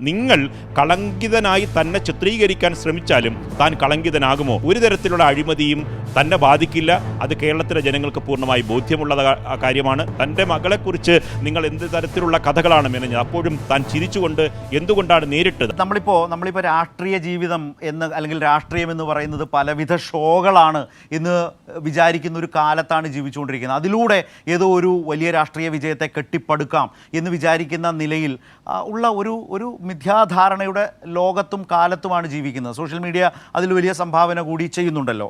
നിങ്ങൾ കളങ്കിതനായി തന്നെ ചിത്രീകരിക്കാൻ ശ്രമിച്ചാലും താൻ കളങ്കിതനാകുമോ? ഒരു തരത്തിലുള്ള അഴിമതിയും തന്നെ ബാധിക്കില്ല. അത് കേരളത്തിലെ ജനങ്ങൾക്ക് പൂർണമായി ബോധ്യമുള്ള കാര്യമാണ്. തന്റെ മകളെക്കുറിച്ച് നിങ്ങൾ എന്ത് തരത്തിലുള്ള കഥകളാണ് മെനഞ്ഞത്? അപ്പോഴും താൻ ചിരിച്ചുകൊണ്ട് എന്തുകൊണ്ടാണ് നേരിട്ടത്? നമ്മളിപ്പോൾ നമ്മളിപ്പോൾ രാഷ്ട്രീയ ജീവിതം എന്ന് അല്ലെങ്കിൽ രാഷ്ട്രീയം എന്ന് പറയുന്നത് പലവിധ ഷോകളാണ് എന്ന് വിചാരിക്കുന്ന ഒരു കാലത്താണ് ജീവിച്ചുകൊണ്ടിരിക്കുന്നത്. അതിലൂടെ ഏതോ ഒരു വലിയ രാഷ്ട്രീയ വിജയത്തെ കെട്ടിപ്പടുക്കാം എന്ന് വിചാരിക്കുന്ന നിലയിൽ ഉള്ള ഒരു ഒരു മിഥ്യാധാരണയുടെ ലോകത്തും കാലത്തുമാണ് ജീവിക്കുന്നത്. സോഷ്യൽ മീഡിയ അതിൽ വലിയ സംഭാവന കൂടി ചെയ്യുന്നുണ്ടല്ലോ.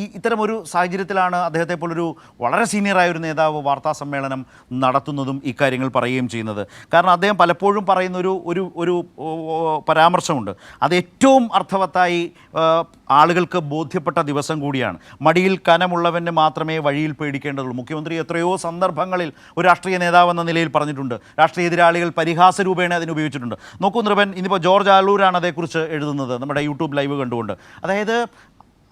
ഈ ഇത്തരമൊരു സാഹചര്യത്തിലാണ് അദ്ദേഹത്തെ പോലൊരു വളരെ സീനിയറായ ഒരു നേതാവ് വാർത്താ സമ്മേളനം നടത്തുന്നതും ഇക്കാര്യങ്ങൾ പറയുകയും ചെയ്യുന്നത്. കാരണം അദ്ദേഹം പലപ്പോഴും പറയുന്നൊരു ഒരു ഒരു പരാമർശമുണ്ട്. അത് ഏറ്റവും അർത്ഥവത്തായി ആളുകൾക്ക് ബോധ്യപ്പെട്ട ദിവസം കൂടിയാണ്. മടിയിൽ കനമുള്ളവന് മാത്രമേ വഴിയിൽ പേടിക്കേണ്ടതുള്ളൂ. മുഖ്യമന്ത്രി എത്രയോ സന്ദർഭങ്ങളിൽ ഒരു രാഷ്ട്രീയ നേതാവെന്ന നിലയിൽ പറഞ്ഞിട്ടുണ്ട്. രാഷ്ട്രീയ എതിരാളികൾ പരിഹാസ രൂപേണ അതിന് ഉപയോഗിച്ചിട്ടുണ്ട്. നോക്കൂ നൃപൻ ഇന്നിപ്പോൾ ജോർജ് ആലൂരാണ് അതേക്കുറിച്ച് എഴുതുന്നത് നമ്മുടെ യൂട്യൂബ് ലൈവ് കണ്ടുകൊണ്ട്. അതായത്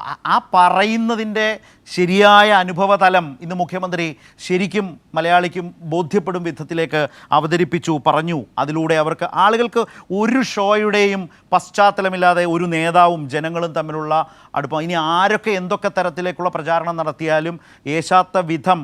ആ- പറയുന്നതിന്റെ ശരിയായ അനുഭവതലം ഇന്ന് മുഖ്യമന്ത്രി ശരിക്കും മലയാളിക്കും ബോധ്യപ്പെടും വിധത്തിലേക്ക് അവതരിപ്പിച്ചു പറഞ്ഞു. അതിലൂടെ അവർക്ക് ആളുകൾക്ക് ഒരു ഷോയുടെയും പശ്ചാത്തലമില്ലാതെ ഒരു നേതാവും ജനങ്ങളും തമ്മിലുള്ള അടുപ്പം. ഇനി ആരൊക്കെ എന്തൊക്കെ തരത്തിലേക്കുള്ള പ്രചാരണം നടത്തിയാലും ഏശാത്ത വിധം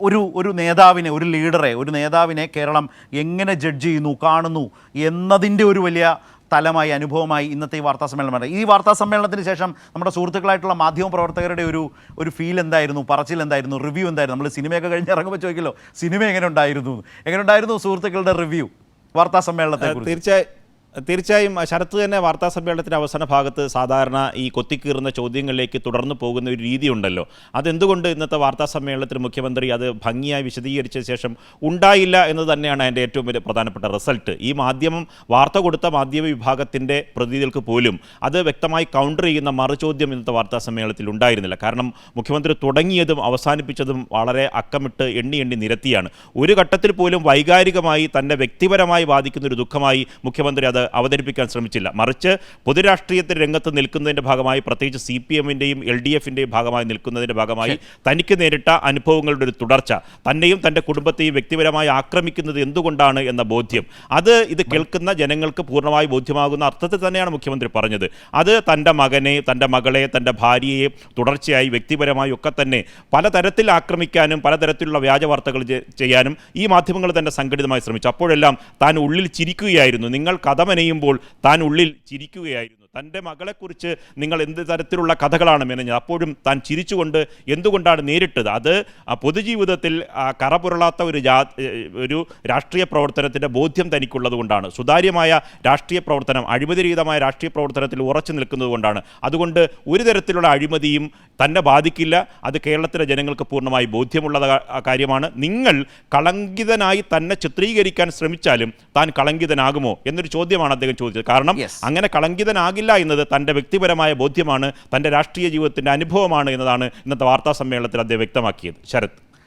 ഒരു ഒരു നേതാവിനെ ഒരു ലീഡറെ ഒരു നേതാവിനെ കേരളം എങ്ങനെ ജഡ്ജ് ചെയ്യുന്നു കാണുന്നു എന്നതിന്റെ ഒരു വലിയ തലമായി അനുഭവമായി ഇന്നത്തെ ഈ വാർത്താ സമ്മേളനം. ഈ വാർത്താ സമ്മേളനത്തിന് ശേഷം നമ്മുടെ സുഹൃത്തുക്കളായിട്ടുള്ള മാധ്യമ പ്രവർത്തകരുടെ ഒരു ഒരു ഫീൽ എന്തായിരുന്നു? പറച്ചിൽ എന്തായിരുന്നു? റിവ്യൂ എന്തായിരുന്നു? നമ്മൾ സിനിമയൊക്കെ കഴിഞ്ഞ് ഇറങ്ങുമ്പോൾ ചോദിക്കല്ലോ സിനിമ എങ്ങനെ ഉണ്ടായിരുന്നു? എങ്ങനെ ഉണ്ടായിരുന്നു സുഹൃത്തുക്കളുടെ റിവ്യൂ വാർത്താ സമ്മേളനത്തെ തീർച്ചയായും തീർച്ചയായും ശരത്ത് തന്നെ വാർത്താ സമ്മേളനത്തിന്റെ അവസാന ഭാഗത്ത് സാധാരണ ഈ കൊത്തിക്കീറുന്ന ചോദ്യങ്ങളിലേക്ക് തുടർന്നു പോകുന്ന ഒരു രീതിയുണ്ടല്ലോ. അതെന്തുകൊണ്ട് ഇന്നത്തെ വാർത്താ സമ്മേളനത്തിൽ മുഖ്യമന്ത്രി അത് ഭംഗിയായി വിശദീകരിച്ച ശേഷം ഉണ്ടായില്ല എന്ന് തന്നെയാണ് അതിന്റെ ഏറ്റവും വലിയ പ്രധാനപ്പെട്ട റിസൾട്ട്. ഈ മാധ്യമം വാർത്ത കൊടുത്ത മാധ്യമ വിഭാഗത്തിന്റെ പ്രതിനിധികൾക്ക് പോലും അത് വ്യക്തമായി കൗണ്ടർ ചെയ്യുന്ന മറുചോദ്യം ഇന്നത്തെ വാർത്താ സമ്മേളനത്തിൽ ഉണ്ടായിരുന്നില്ല. കാരണം മുഖ്യമന്ത്രി തുടങ്ങിയതും അവസാനിപ്പിച്ചതും വളരെ അക്കമിട്ട് എണ്ണി എണ്ണി നിരത്തിയാണ്. ഒരു ഘട്ടത്തിൽ പോലും വൈകാരികമായി തന്നെ വ്യക്തിപരമായി ബാധിക്കുന്ന ഒരു ദുഃഖമായി മുഖ്യമന്ത്രി അത് അവതരിപ്പിക്കാൻ ശ്രമിച്ചില്ല. മറിച്ച് പൊതുരാഷ്ട്രീയത്തിൽ രംഗത്ത് നിൽക്കുന്നതിന്റെ ഭാഗമായി പ്രത്യേകിച്ച് സി പി എമ്മിന്റെയും എൽ ഡി എഫിന്റെയും ഭാഗമായി നിൽക്കുന്നതിന്റെ ഭാഗമായി തനിക്ക് നേരിട്ട അനുഭവങ്ങളുടെ ഒരു തുടർച്ച തന്നെയും തന്റെ കുടുംബത്തെയും വ്യക്തിപരമായി ആക്രമിക്കുന്നത് എന്തുകൊണ്ടാണ് എന്ന ബോധ്യം. അത് ഇത് കേൾക്കുന്ന ജനങ്ങൾക്ക് പൂർണമായി ബോധ്യമാകുന്ന അർത്ഥത്തിൽ തന്നെയാണ് മുഖ്യമന്ത്രി പറഞ്ഞത്. അത് തന്റെ മകനെ തന്റെ മകളെ തന്റെ ഭാര്യയെ തുടർച്ചയായി വ്യക്തിപരമായി ഒക്കെ തന്നെ പലതരത്തിൽ ആക്രമിക്കാനും പലതരത്തിലുള്ള വ്യാജ വാർത്തകൾ ചെയ്യാനും ഈ മാധ്യമങ്ങൾ തന്നെ സംഘടിതമായി ശ്രമിച്ചു. അപ്പോഴെല്ലാം താൻ ഉള്ളിൽ ചിരിക്കുകയായിരുന്നു. നിങ്ങൾ കഥ മെനയുമ്പോൾ താൻ ഉള്ളിൽ ചിരിക്കുകയായിരുന്നു. തന്റെ മകളെക്കുറിച്ച് നിങ്ങൾ എന്ത് തരത്തിലുള്ള കഥകളാണ് മെനഞ്ഞത്? അപ്പോഴും താൻ ചിരിച്ചുകൊണ്ട് എന്തുകൊണ്ടാണ് നേരിട്ടത്? അത് പൊതുജീവിതത്തിൽ കറപുരളാത്ത ഒരു ജാ ഒരു രാഷ്ട്രീയ പ്രവർത്തനത്തിന്റെ ബോധ്യം തനിക്കുള്ളത് കൊണ്ടാണ്. സുതാര്യമായ രാഷ്ട്രീയ പ്രവർത്തനം അഴിമതിരഹിതമായ രാഷ്ട്രീയ പ്രവർത്തനത്തിൽ ഉറച്ചു നിൽക്കുന്നത് കൊണ്ടാണ്. അതുകൊണ്ട് ഒരു തരത്തിലുള്ള അഴിമതിയും തന്നെ ബാധിക്കില്ല. അത് കേരളത്തിലെ ജനങ്ങൾക്ക് പൂർണമായി ബോധ്യമുള്ള കാര്യമാണ്. നിങ്ങൾ കളങ്കിതനായി തന്നെ ചിത്രീകരിക്കാൻ ശ്രമിച്ചാലും താൻ കളങ്കിതനാകുമോ എന്നൊരു ചോദ്യമാണ് അദ്ദേഹം ചോദിച്ചത്. കാരണം അങ്ങനെ കളങ്കിതനാകില്ല എന്നത് തന്റെ വ്യക്തിപരമായ ബോധ്യമാണ് തന്റെ രാഷ്ട്രീയ ജീവിതത്തിന്റെ അനുഭവമാണ് എന്നതാണ് ഇന്നത്തെ വാർത്താ സമ്മേളനത്തിൽ അദ്ദേഹം വ്യക്തമാക്കിയത്. ശരത്.